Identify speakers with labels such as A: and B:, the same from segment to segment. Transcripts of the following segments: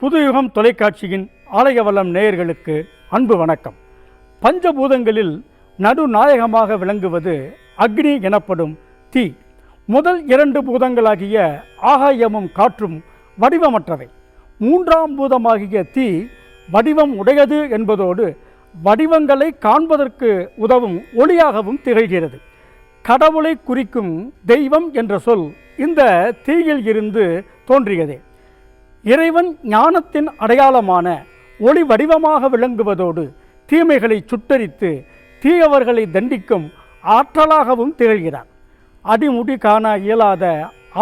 A: புதுயுகம் தொலைக்காட்சியின் ஆலயவல்லம் நேயர்களுக்கு அன்பு வணக்கம். பஞ்சபூதங்களில் நடுநாயகமாக விளங்குவது அக்னி எனப்படும் தீ. முதல் இரண்டு பூதங்களாகிய ஆகாயமும் காற்றும் வடிவமற்றவை. மூன்றாம் பூதமாகிய தீ வடிவம் உடையது என்பதோடு வடிவங்களை காண்பதற்கு உதவும் ஒளியாகவும் திகழ்கிறது. கடவுளை குறிக்கும் தெய்வம் என்ற சொல் இந்த தீயில் இருந்து தோன்றியதே. இறைவன் ஞானத்தின் அடையாளமான ஒளி வடிவமாக விளங்குவதோடு தீமைகளை சுட்டரித்து தீயவர்களை தண்டிக்கும் ஆற்றலாகவும் திகழ்கிறார். அடிமுடி காண இயலாத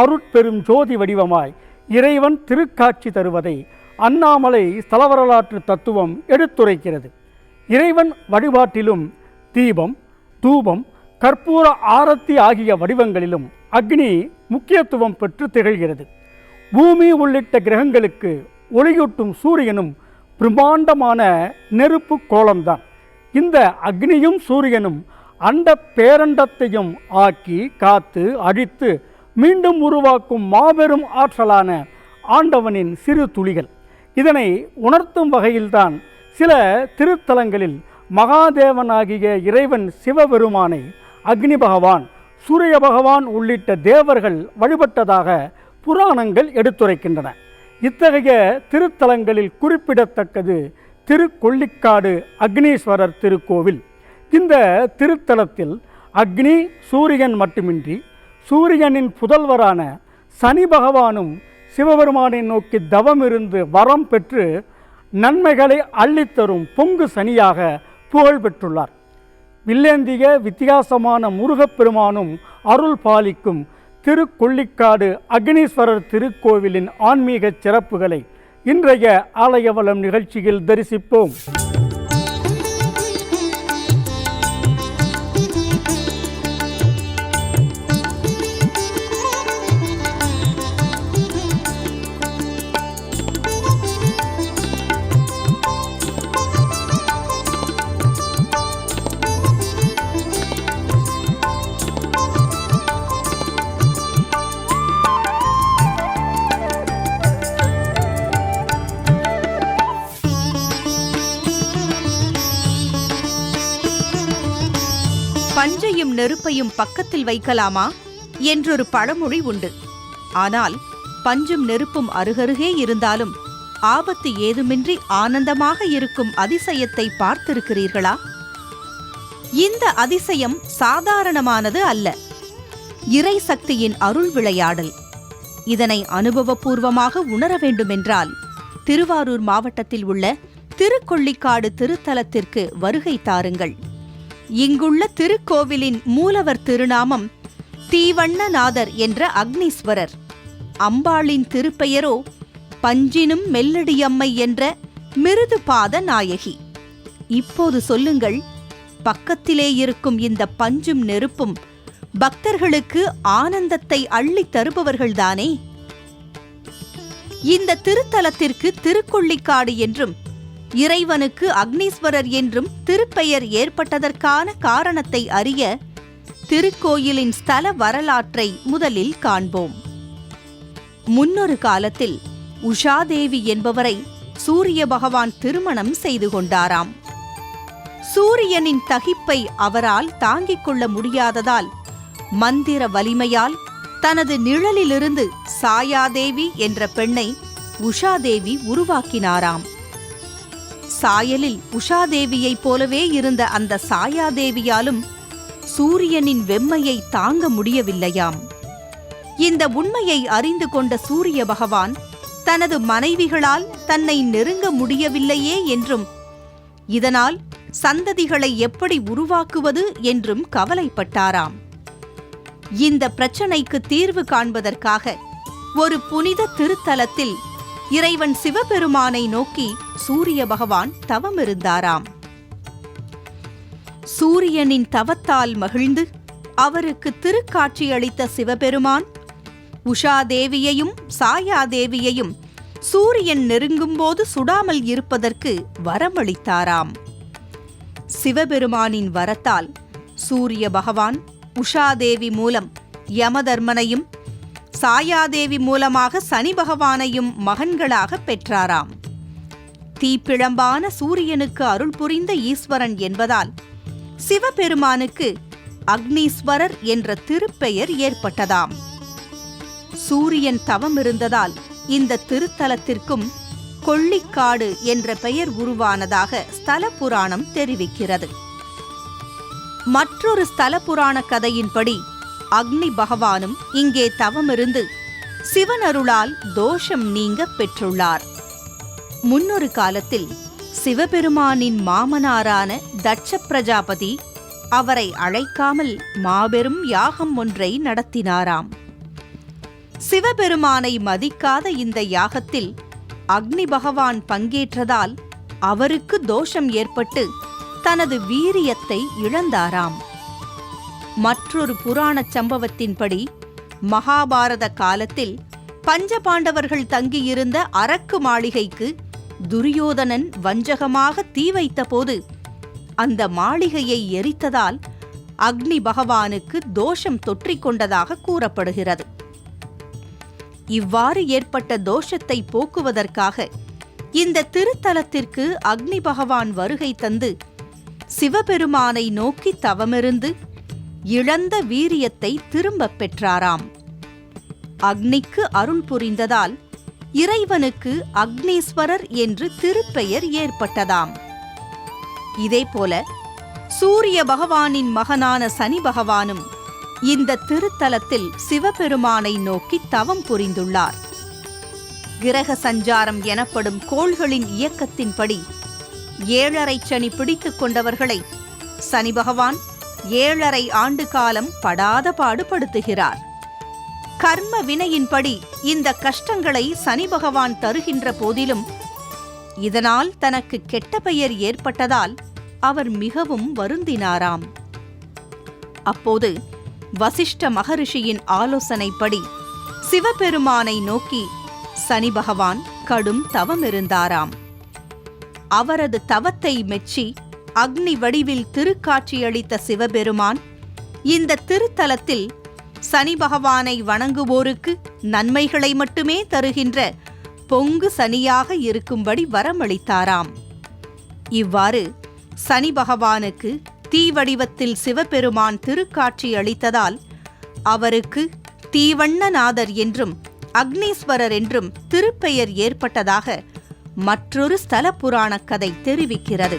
A: அருட்பெரும் ஜோதி வடிவமாய் இறைவன் திருக்காட்சி தருவதை அண்ணாமலை ஸ்தலவரலாற்று தத்துவம் எடுத்துரைக்கிறது. இறைவன் வழிபாட்டிலும் தீபம் தூபம் கற்பூர ஆரத்தி ஆகிய வடிவங்களிலும் அக்னி முக்கியத்துவம் பெற்று திகழ்கிறது. பூமி உள்ளிட்ட கிரகங்களுக்கு ஒளியூட்டும் சூரியனும் பிரம்மாண்டமான நெருப்பு கோலம்தான் இந்த அக்னியும் சூரியனும் அண்ட பேரண்டத்தையும் ஆக்கி காத்து அழித்து மீண்டும் உருவாக்கும் மாபெரும் ஆற்றலான ஆண்டவனின் சிறு துளிகள். இதனை உணர்த்தும் வகையில்தான் சில திருத்தலங்களில் மகாதேவனாகிய இறைவன் சிவபெருமானை அக்னி பகவான் சூரிய பகவான் உள்ளிட்ட தேவர்கள் வழிபட்டதாக புராணங்கள் எடுத்துரைக்கின்றன. இத்தகைய திருத்தலங்களில் குறிப்பிடத்தக்கது திருக்கொள்ளிக்காடு அக்னீஸ்வரர் திருக்கோவில். இந்த திருத்தலத்தில் அக்னி சூரியன் மட்டுமின்றி சூரியனின் புதல்வரான சனி பகவானும் சிவபெருமானை நோக்கி தவம் இருந்து வரம் பெற்று நன்மைகளை அள்ளித்தரும் பொங்கு சனியாக புகழ் பெற்றுள்ளார். வில்லேந்திய வித்தியாசமான முருகப்பெருமானும் அருள் பாலிக்கும் திருக்கொள்ளிக்காடு அக்னீஸ்வரர் திருக்கோவிலின் ஆன்மீக சிறப்புகளை இன்றைய ஆலயவளம் நிகழ்ச்சியில் தரிசிப்போம்.
B: நெருப்பையும் பக்கத்தில் வைக்கலாமா? என்றொரு பழமொழி உண்டு. ஆனால் பஞ்சும் நெருப்பும் அருகருகே இருந்தாலும் ஆபத்து ஏதுமின்றி ஆனந்தமாக இருக்கும் அதிசயத்தை பார்த்திருக்கிறீர்களா? இந்த அதிசயம் சாதாரணமானது அல்ல. இறை சக்தியின் அருள் விளையாடல். இதனை அனுபவபூர்வமாக உணர வேண்டுமென்றால் திருவாரூர் மாவட்டத்தில் உள்ள திருக்கொள்ளிக்காடு திருத்தலத்திற்கு வருகை தாருங்கள். இங்குள்ள திருக்கோவிலின் மூலவர் திருநாமம் தீவண்ணநாதர் என்ற அக்னீஸ்வரர். அம்பாளின் திருப்பெயரோ பஞ்சினும் மெல்லடியம்மை என்ற மிருதுபாத நாயகி. இப்போது சொல்லுங்கள் பக்கத்திலே இருக்கும் இந்த பஞ்சும் நெருப்பும் பக்தர்களுக்கு ஆனந்தத்தை அள்ளித் தருபவர்கள்தானே? இந்த திருத்தலத்திற்கு திருக்கொள்ளிக்காடு என்றும் இறைவனுக்கு அக்னீஸ்வரர் என்றும் திருப்பெயர் ஏற்பட்டதற்கான காரணத்தை அறிய திருக்கோயிலின் ஸ்தல வரலாற்றை முதலில் காண்போம். முன்னொரு காலத்தில் உஷாதேவி என்பவரை சூரிய பகவான் திருமணம் செய்து கொண்டாராம். சூரியனின் தகிப்பை அவரால் தாங்கிக் கொள்ள முடியாததால் மந்திர வலிமையால் தனது நிழலிலிருந்து சாயாதேவி என்ற பெண்ணை உஷாதேவி உருவாக்கினாராம். சாயலில் உஷாதேவியைப் போலவே இருந்த அந்த சாயாதேவியாலும் சூரியனின் வெம்மையை தாங்க முடியவில்லையாம். இந்த உண்மையை அறிந்து கொண்ட சூரிய பகவான் தனது மனைவிகளால் தன்னை நெருங்க முடியவில்லையே என்றும் இதனால் சந்ததிகளை எப்படி உருவாக்குவது என்றும் கவலைப்பட்டாராம். இந்த பிரச்சனைக்கு தீர்வு காண்பதற்காக ஒரு புனித திருத்தலத்தில் இறைவன் சிவபெருமானை நோக்கி சூரிய பகவான் தவமிருந்தாராம். சூரியனின் தவத்தால் மகிழ்ந்து அவருக்கு திருக்காட்சியளித்த சிவபெருமான் உஷாதேவியையும் சாயாதேவியையும் சூரியன் நெருங்கும்போது சுடாமல் இருப்பதற்கு வரமளித்தாராம். சிவபெருமானின் வரத்தால் சூரிய பகவான் உஷாதேவி மூலம் யமதர்மனையும் சாயாதேவி மூலமாக சனி பகவானையும் மகன்களாக பெற்றாராம். தீப்பிழம்பான சூரியனுக்கு அருள் புரிந்த ஈஸ்வரன் என்பதால் சிவபெருமானுக்கு அக்னீஸ்வரர் என்ற திருப்பெயர் ஏற்பட்டதாம். சூரியன் தவம் இருந்ததால் இந்த திருத்தலத்திற்கும் கொள்ளிக்காடு என்ற பெயர் உருவானதாக ஸ்தல புராணம் தெரிவிக்கிறது. மற்றொரு ஸ்தல புராண கதையின்படி அக்னி பகவானும் இங்கே தவமிருந்து சிவனருளால் தோஷம் நீங்க பெற்றுள்ளார். முன்னொரு காலத்தில் சிவபெருமானின் மாமனாரான தட்ச பிரஜாபதி அவரை அழைக்காமல் மாபெரும் யாகம் ஒன்றை நடத்தினாராம். சிவபெருமானை மதிக்காத இந்த யாகத்தில் அக்னி பகவான் பங்கேற்றதால் அவருக்கு தோஷம் ஏற்பட்டு தனது வீரியத்தை இழந்தாராம். மற்றொரு புராணச் சம்பவத்தின்படி மகாபாரத காலத்தில் பஞ்சபாண்டவர்கள் தங்கியிருந்த அரக்கு மாளிகைக்கு துரியோதனன் வஞ்சகமாக தீ வைத்தபோது அந்த மாளிகையை எரித்ததால் அக்னி பகவானுக்கு தோஷம் தொற்றிக்கொண்டதாக கூறப்படுகிறது. இவ்வாறு ஏற்பட்ட தோஷத்தை போக்குவதற்காக இந்த திருத்தலத்திற்கு அக்னி பகவான் வருகை தந்து சிவபெருமானை நோக்கி தவமிருந்து இழந்த வீரியத்தை திரும்பப் பெற்றாராம். அக்னிக்கு அருள் புரிந்ததால் இறைவனுக்கு அக்னீஸ்வரர் என்று திருப்பெயர் ஏற்பட்டதாம். இதேபோல சூரிய பகவானின் மகனான சனி பகவானும் இந்த திருத்தலத்தில் சிவபெருமானை நோக்கி தவம் புரிந்துள்ளார். கிரக சஞ்சாரம் எனப்படும் கோள்களின் இயக்கத்தின்படி ஏழரை சனி பிடித்துக் கொண்டவர்களை சனி பகவான் ஏழரை ஆண்டு காலம் படாத பாடுபடுத்துகிறார். கர்ம வினையின்படி இந்த கஷ்டங்களை சனி பகவான் தருகின்ற போதிலும் இதனால் தனக்கு கெட்ட பெயர் ஏற்பட்டதால் அவர் மிகவும் வருந்தினாராம். அப்போது வசிஷ்ட மகரிஷியின் ஆலோசனைப்படி சிவபெருமானை நோக்கி சனி பகவான் கடும் தவமிருந்தாராம். அவரது தவத்தை மெச்சி அக்னி வடிவில் திருக்காட்சியளித்த சிவபெருமான் இந்த திருத்தலத்தில் சனி பகவானை வணங்குவோருக்கு நன்மைகளை மட்டுமே தருகின்ற பொங்கு சனியாக இருக்கும்படி வரமளித்தாராம். இவ்வாறு சனி பகவானுக்கு தீ வடிவத்தில் சிவபெருமான் திருக்காட்சி அளித்ததால் அவருக்கு தீவண்ணநாதர் என்றும் அக்னீஸ்வரர் என்றும் திருப்பெயர் ஏற்பட்டதாக மற்றொரு ஸ்தல புராணக் கதை தெரிவிக்கிறது.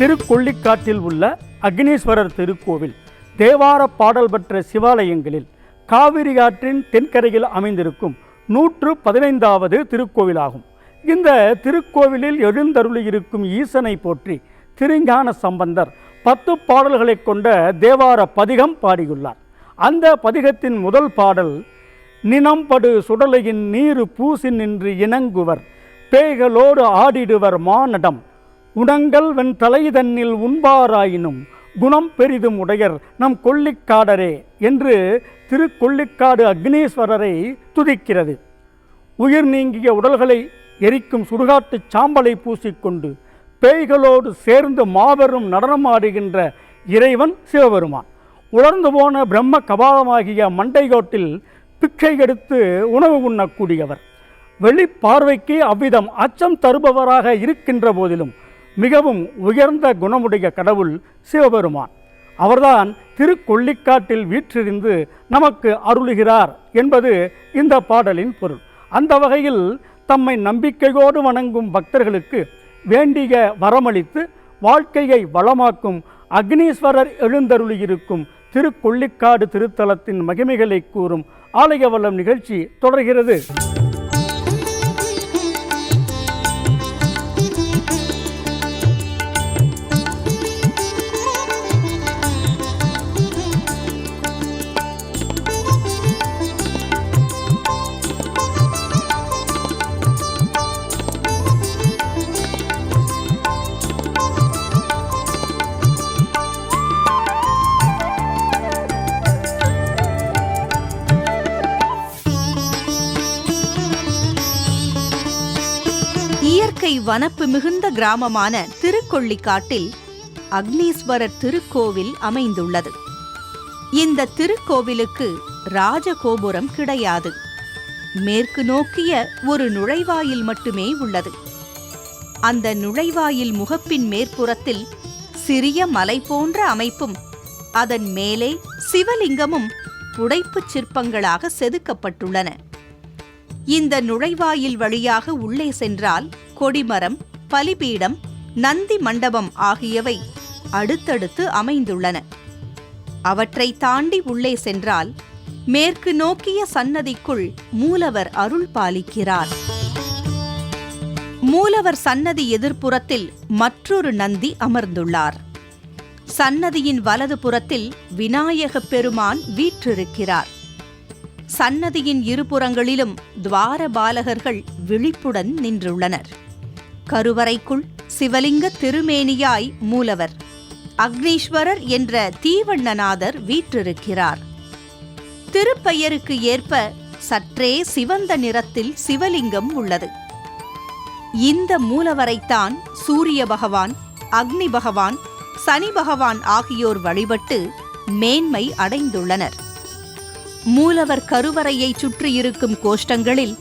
A: திருக்கொள்ளிக்காட்டில் உள்ள அக்னீஸ்வரர் திருக்கோவில் தேவார பாடல் பெற்ற சிவாலயங்களில் காவிரி ஆற்றின் தென்கரையில் அமைந்திருக்கும் நூற்று பதினைந்தாவது திருக்கோவிலாகும். இந்த திருக்கோவிலில் எழுந்தருளியிருக்கும் ஈசனை போற்றி திருஞான சம்பந்தர் பத்து பாடல்களைக் கொண்ட தேவார பதிகம் பாடியுள்ளார். அந்த பதிகத்தின் முதல் பாடல் நினம்படு சுடலையின் நீரு பூசி நின்று இணங்குவர் பேய்களோடு ஆடிடுவர் மானடம் உணங்கள் வெண் தலைதன்னில் உண்பாராயினும் குணம் பெரிதும் உடையர் நம் கொள்ளிக்காடரே என்று திருக்கொள்ளிக்காடு அக்னீஸ்வரரை துதிக்கிறது. உயிர் நீங்கிய உடல்களை எரிக்கும் சுடுகாட்டுச் சாம்பலை பூசிக்கொண்டு பேய்களோடு சேர்ந்து மாபெரும் நடனமாடுகின்ற இறைவன் சிவபெருமான். உலர்ந்து போன பிரம்ம கபாலமாகிய மண்டைகோட்டில் பிச்சை எடுத்து உணவு உண்ணக்கூடியவர். வெளிப்பார்வைக்கு அவ்விதம் அச்சம் தருபவராக இருக்கின்ற போதிலும் மிகவும் உயர்ந்த குணமுடைய கடவுள் சிவபெருமான். அவர்தான் திருக்கொள்ளிக்காட்டில் வீற்றிருந்து நமக்கு அருளுகிறார் என்பது இந்த பாடலின் பொருள். அந்த வகையில் தம்மை நம்பிக்கையோடு வணங்கும் பக்தர்களுக்கு வேண்டிய வரமளித்து வாழ்க்கையை வளமாக்கும் அக்னீஸ்வரர் எழுந்தருளியிருக்கும் திருக்கொள்ளிக்காடு திருத்தலத்தின் மகிமைகளை கூறும் ஆலய வல்லம் நிகழ்ச்சி தொடர்கிறது.
B: வனப்பு மிகுந்த கிராமமான திருக்கொள்ளிக்காட்டில் அக்னீஸ்வரர் திருக்கோவில் அமைந்துள்ளது. இந்த திருக்கோவிலுக்கு ராஜகோபுரம் கிடையாது. மேற்கு நோக்கிய ஒரு நுழைவாயில் மட்டுமே உள்ளது. அந்த நுழைவாயில் முகப்பின் மேற்புறத்தில் சிறிய மலை போன்ற அமைப்பும் அதன் மேலே சிவலிங்கமும் புடைப்புச் சிற்பங்களாக செதுக்கப்பட்டுள்ளன. இந்த நுழைவாயில் வழியாக உள்ளே சென்றால் கொடிமரம் பலிபீடம் நந்தி மண்டபம் ஆகியவை அடுத்தடுத்து அமைந்துள்ளன. அவற்றை தாண்டி உள்ளே சென்றால் மேற்கு நோக்கிய சன்னதிக்குள் மூலவர் அருள் பாலிக்கிறார். மூலவர் சன்னதி எதிர்ப்புறத்தில் மற்றொரு நந்தி அமர்ந்துள்ளார். சன்னதியின் வலது புறத்தில் விநாயகப் பெருமான் வீற்றிருக்கிறார். சன்னதியின் இருபுறங்களிலும் துவார பாலகர்கள் விழிப்புடன் நின்றுள்ளனர். கருவறைக்குள் சிவலிங்க திருமேனியாய் மூலவர். அக்னீஸ்வரர் என்ற தீவண்ணநாதர் வீற்றிருக்கிறார். திருப்பெயருக்கு ஏற்ப சற்றே சிவந்த நிறத்தில் சிவலிங்கம் உள்ளது. இந்த மூலவரைத்தான் சூரிய பகவான் அக்னி பகவான் சனி பகவான் ஆகியோர் வழிபட்டு மேன்மை அடைந்துள்ளனர். மூலவர் கருவறையைச் சுற்றியிருக்கும் கோஷ்டங்களில்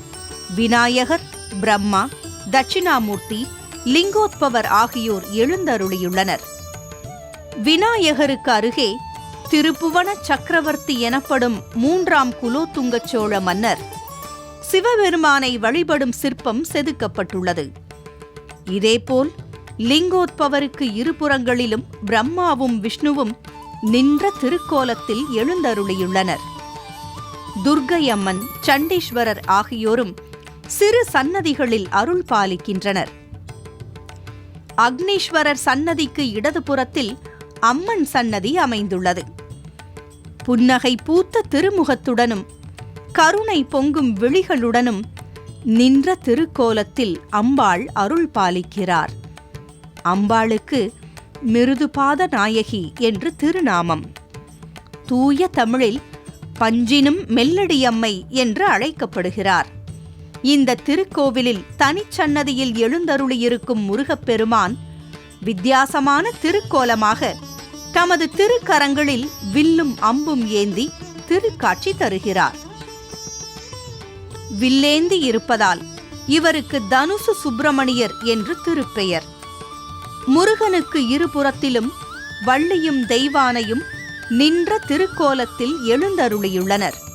B: விநாயகர் பிரம்மா தட்சிணாமூர்த்தி லிங்கோத்பவர் ஆகியோர் எழுந்தருளியுள்ளனர். விநாயகருக்கு அருகே திருப்புவன சக்கரவர்த்தி எனப்படும் மூன்றாம் குலோத்துங்கச் சோழ மன்னர் சிவபெருமானை வழிபடும் சிற்பம் செதுக்கப்பட்டுள்ளது. இதேபோல் லிங்கோத்பவருக்கு இருபுறங்களிலும் பிரம்மாவும் விஷ்ணுவும் நின்ற திருக்கோலத்தில் எழுந்தருளியுள்ளனர். துர்கையம்மன் சண்டீஸ்வரர் ஆகியோரும் சிறு சன்னதிகளில் அருள் பாலிக்கின்றனர். அக்னீஸ்வரர் சன்னதிக்கு இடதுபுறத்தில் அம்மன் சன்னதி அமைந்துள்ளது. புன்னகை பூத்த திருமுகத்துடனும் கருணை பொங்கும் விழிகளுடனும் நின்ற திருக்கோலத்தில் அம்பாள் அருள் பாலிக்கிறார். அம்பாளுக்கு மிருதுபாத நாயகி என்று திருநாமம். தூய தமிழில் பஞ்சினும் மெல்லடியம்மை என்று அழைக்கப்படுகிறார். இந்த திருக்கோவிலில் தனிச்சன்னதியில் எழுந்தருளியிருக்கும் முருகப்பெருமான் வித்தியாசமான திருக்கோலமாக தமது திருக்கரங்களில் வில்லும் அம்பும் ஏந்தி திருக்காட்சி தருகிறார். வில்லேந்தி இருப்பதால் இவருக்கு தனுசு சுப்பிரமணியர் என்று திருப்பெயர். முருகனுக்கு இருபுறத்திலும் வள்ளியும் தெய்வானையும் நின்ற திருக்கோலத்தில் எழுந்தருளியுள்ளனர்.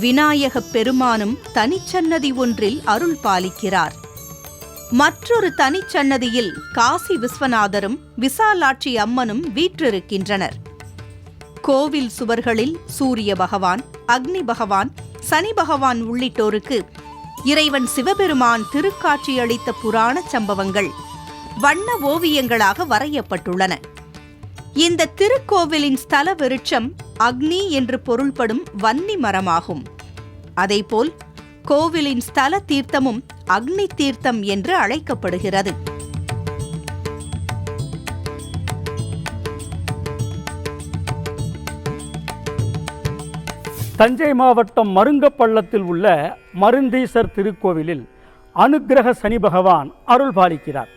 B: விநாயகப் பெருமானும் தனிச்சன்னதி ஒன்றில் அருள் பாலிக்கிறார். மற்றொரு தனிச்சன்னதியில் காசி விஸ்வநாதரும் விசாலாட்சி அம்மனும் வீற்றிருக்கின்றனர். கோவில் சுவர்களில் சூரிய பகவான் அக்னி பகவான் சனி பகவான் உள்ளிட்டோருக்கு இறைவன் சிவபெருமான் திருக்காட்சியளித்த புராண சம்பவங்கள் வண்ண ஓவியங்களாக வரையப்பட்டுள்ளன. இந்த திருக்கோவிலின் ஸ்தல விருட்சம் அக்னி என்று பொருள்படும் வன்னி மரமாகும். அதேபோல் கோவிலின் ஸ்தல தீர்த்தமும் அக்னி தீர்த்தம் என்று அழைக்கப்படுகிறது.
A: தஞ்சை மாவட்டம் மருங்கப்பள்ளத்தில் உள்ள மருந்தீசர் திருக்கோவிலில் அனுக்கிரக சனி பகவான் அருள் பாலிக்கிறார்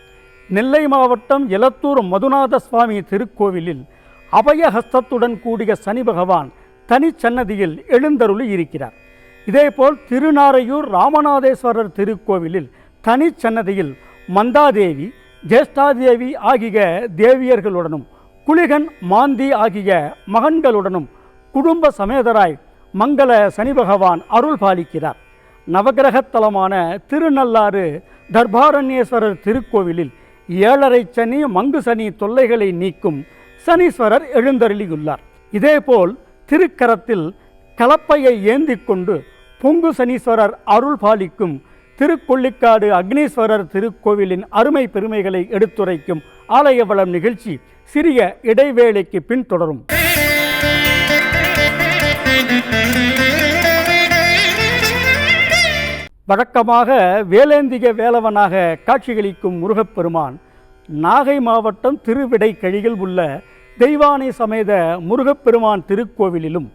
A: நெல்லை மாவட்டம் எலத்தூர் மதுநாத சுவாமி திருக்கோவிலில் அபயஹஸ்தத்துடன் கூடிய சனி பகவான் தனிச்சன்னதியில் எழுந்தருளி இருக்கிறார். இதேபோல் திருநாரையூர் ராமநாதேஸ்வரர் திருக்கோவிலில் தனிச்சன்னதியில் மந்தாதேவி ஜேஷ்டாதேவி ஆகிய தேவியர்களுடனும் குளிகன் மாந்தி ஆகிய மகன்களுடனும் குடும்ப சமேதராய் மங்கள சனி பகவான் அருள் பாலிக்கிறார். நவகிரகத்தலமான திருநள்ளாறு தர்பாரண்யேஸ்வரர் திருக்கோவிலில் ஏழரை சனி மங்கு சனி தொல்லைகளை நீக்கும் சனீஸ்வரர் எழுந்தருளியுள்ளார். இதேபோல் திருக்கரத்தில் கலப்பையை ஏந்தி கொண்டு பொங்கு சனீஸ்வரர் அருள் பாலிக்கும் திருக்கொள்ளிக்காடு அக்னீஸ்வரர் திருக்கோவிலின் அருமை பெருமைகளை எடுத்துரைக்கும் ஆலய வளம் நிகழ்ச்சி சிறிய இடைவேளைக்கு பின் தொடரும். வழக்கமாக வேலேந்திக வேலவனாக காட்சியளிக்கும் முருகப்பெருமான் நாகை மாவட்டம் திருவிடைக்கழியில் உள்ள தெய்வானை சமேத முருகப்பெருமான் திருக்கோவிலிலும்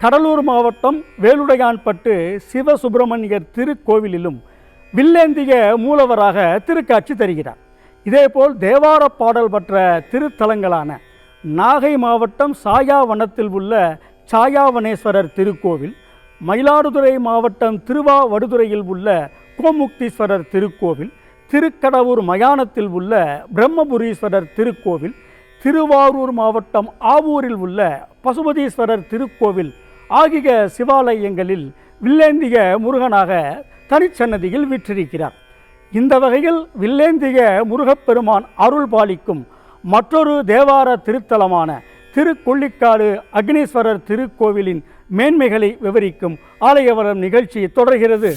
A: கடலூர் மாவட்டம் வேலுடையான்பட்டு சிவசுப்பிரமணியர் திருக்கோவிலிலும் வில்லேந்திக மூலவராக திருக்காட்சி தருகிறார். இதேபோல் தேவார பாடல் பெற்ற திருத்தலங்களான நாகை மாவட்டம் சாயாவனத்தில் உள்ள சாயாவனேஸ்வரர் திருக்கோவில் மயிலாடுதுறை மாவட்டம் திருவாவடுதுறையில் உள்ள கோமுக்தீஸ்வரர் திருக்கோவில் திருக்கடவூர் மயானத்தில் உள்ள பிரம்மபுரீஸ்வரர் திருக்கோவில் திருவாரூர் மாவட்டம் ஆவூரில் உள்ள பசுபதீஸ்வரர் திருக்கோவில் ஆகிய சிவாலயங்களில் வில்லேந்திக முருகனாக தனிச்சன்னதியில் விற்றிருக்கிறார். இந்த வகையில் வில்லேந்திக முருகப்பெருமான் அருள் பாலிக்கும் மற்றொரு தேவார திருத்தலமான திருக்கொள்ளிக்காடு அக்னீஸ்வரர் திருக்கோவிலின் மேன்மைகளை விவரிக்கும் ஆலயவரம் நிகழ்ச்சி தொடர்கிறது.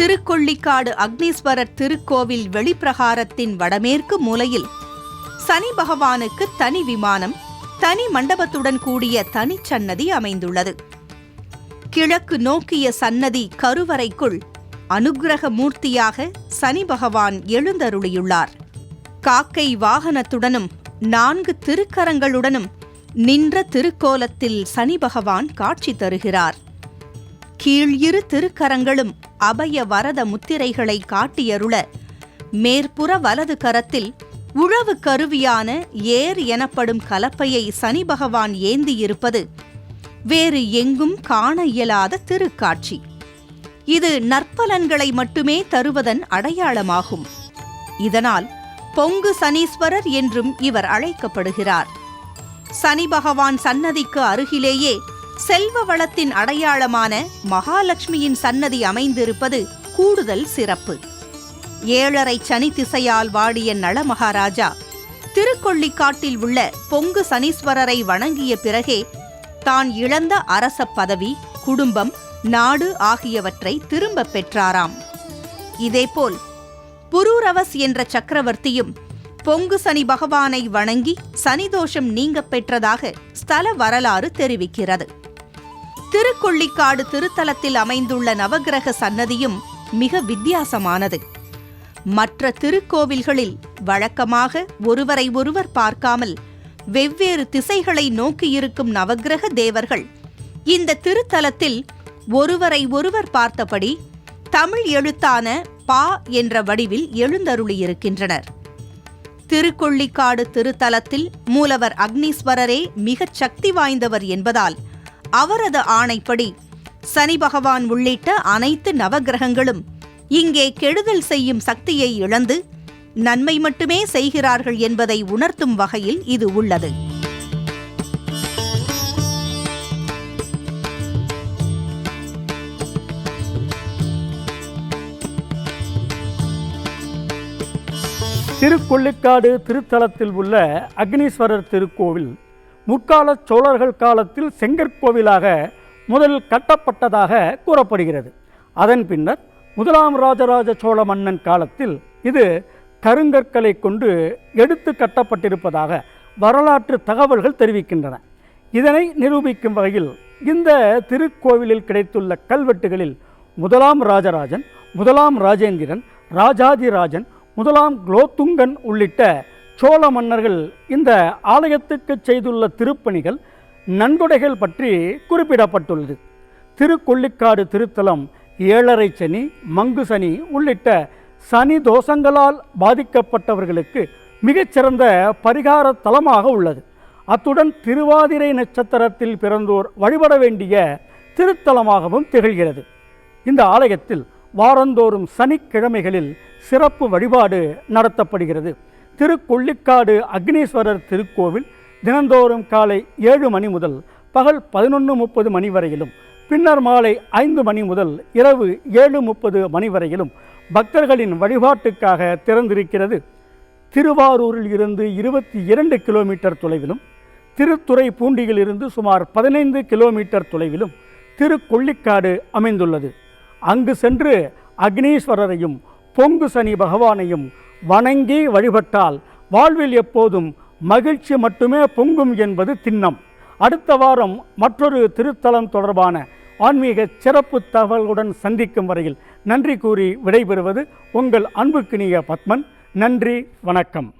B: திருக்கொள்ளிக்காடு அக்னீஸ்வரர் திருக்கோவில் வெளிப்பிரகாரத்தின் வடமேற்கு மூலையில் சனி பகவானுக்கு தனி விமானம் தனி மண்டபத்துடன் கூடிய தனிச்சன்னதி அமைந்துள்ளது. கிழக்கு நோக்கிய சன்னதி கருவறைக்குள் அனுக்கிரக மூர்த்தியாக சனி பகவான் எழுந்தருளியுள்ளார். காக்கை வாகனத்துடனும் நான்கு திருக்கரங்களுடனும் நின்ற திருக்கோலத்தில் சனி பகவான் காட்சி தருகிறார். கீழ் இரு திருக்கரங்களும் அபய வரத முத்திரைகளை காட்டியருள. மேற்புற வலது கரத்தில் உழவு கருவியான ஏர் எனப்படும் கலப்பையை சனி பகவான் ஏந்தியிருப்பது. வேறு எங்கும் காண இயலாத திருக்காட்சி. இது நற்பலன்களை மட்டுமே தருவதன் அடையாளமாகும். இதனால் பொங்கு சனீஸ்வரர் என்றும் இவர் அழைக்கப்படுகிறார். சனி பகவான் சன்னதிக்கு அருகிலேயே செல்வ வளத்தின் அடையாளமான மகாலட்சுமியின் சன்னதி அமைந்திருப்பது கூடுதல் சிறப்பு. ஏழரை சனி திசையால் வாடிய நளமகாராஜா திருக்கொள்ளிக்காட்டில் உள்ள பொங்கு சனீஸ்வரரை வணங்கிய பிறகே தான் இழந்த அரச பதவி குடும்பம் நாடு ஆகியவற்றை திரும்பப் பெற்றாராம். இதேபோல் புரூரவஸ் என்ற சக்கரவர்த்தியும் பொங்கு சனி பகவானை வணங்கி சனிதோஷம் நீங்கப் பெற்றதாக ஸ்தல வரலாறு தெரிவிக்கிறது. திருக்கொள்ளிக்காடு திருத்தலத்தில் அமைந்துள்ள நவக்கிரக சன்னதியும் மிக வித்தியாசமானது. மற்ற திருக்கோவில்களில் வழக்கமாக ஒருவரை ஒருவர் பார்க்காமல் வெவ்வேறு திசைகளை நோக்கியிருக்கும் நவக்கிரக தேவர்கள் இந்த திருத்தலத்தில் ஒருவரை ஒருவர் பார்த்தபடி தமிழ் எழுத்தான பா என்ற வடிவில் எழுந்தருளியிருக்கின்றனர். திருக்கொள்ளிக்காடு திருத்தலத்தில் மூலவர் அக்னீஸ்வரரே மிகச் சக்தி வாய்ந்தவர் என்பதால் அவரது ஆணைப்படி சனி பகவான் உள்ளிட்ட அனைத்து நவக்கிரகங்களும் இங்கே கெடுதல் செய்யும் சக்தியை இழந்து நன்மை மட்டுமே செய்கிறார்கள் என்பதை உணர்த்தும் வகையில் இது உள்ளது.
A: திருக்கொள்ளிக்காடு திருத்தலத்தில் உள்ள அக்னீஸ்வரர் திருக்கோவில் முற்கால சோழர்கள் காலத்தில் செங்கற்கோவிலாக முதலில் கட்டப்பட்டதாக கூறப்படுகிறது. அதன் பின்னர் முதலாம் ராஜராஜ சோழ மன்னன் காலத்தில் இது கருங்கற்களை கொண்டு எடுத்து கட்டப்பட்டிருப்பதாக வரலாற்று தகவல்கள் தெரிவிக்கின்றன. இதனை நிரூபிக்கும் வகையில் இந்த திருக்கோவிலில் கிடைத்துள்ள கல்வெட்டுகளில் முதலாம் ராஜராஜன் முதலாம் ராஜேந்திரன் ராஜாதிராஜன் முதலாம் குலோத்துங்கன் உள்ளிட்ட சோழ மன்னர்கள் இந்த ஆலயத்துக்கு செய்துள்ள திருப்பணிகள் நன்கொடைகள் பற்றி குறிப்பிடப்பட்டுள்ளது. திருக்கொள்ளிக்காடு திருத்தலம் ஏழரை சனி மங்கு சனி உள்ளிட்ட சனி தோஷங்களால் பாதிக்கப்பட்டவர்களுக்கு மிகச்சிறந்த பரிகார தலமாக உள்ளது. அத்துடன் திருவாதிரை நட்சத்திரத்தில் பிறந்தோர் வழிபட வேண்டிய திருத்தலமாகவும் திகழ்கிறது. இந்த ஆலயத்தில் வாரந்தோறும் சனிக்கிழமைகளில் சிறப்பு வழிபாடு நடத்தப்படுகிறது. திருக்கொள்ளிக்காடு அக்னீஸ்வரர் திருக்கோவில் தினந்தோறும் காலை ஏழு மணி முதல் பகல் பதினொன்று முப்பது மணி வரையிலும் பின்னர் மாலை ஐந்து மணி முதல் இரவு ஏழு முப்பது மணி வரையிலும் பக்தர்களின் வழிபாட்டுக்காக திறந்திருக்கிறது. திருவாரூரில் இருந்து இருபத்தி இரண்டு கிலோமீட்டர் தொலைவிலும் திருத்துறை பூண்டியிலிருந்து சுமார் பதினைந்து கிலோமீட்டர் தொலைவிலும் திருக்கொள்ளிக்காடு அமைந்துள்ளது. அங்கு சென்று அக்னீஸ்வரரையும் பொங்கு சனி பகவானையும் வணங்கி வழிபட்டால் வாழ்வில் எப்போதும் மகிழ்ச்சி மட்டுமே பொங்கும் என்பது திண்ணம். அடுத்த வாரம் மற்றொரு திருத்தலம் தொடர்பான ஆன்மீக சிறப்பு தகவல்களுடன் சந்திக்கும் வரையில் நன்றி கூறி விடைபெறுவது உங்கள் அன்புக்கினிய பத்மன். நன்றி வணக்கம்.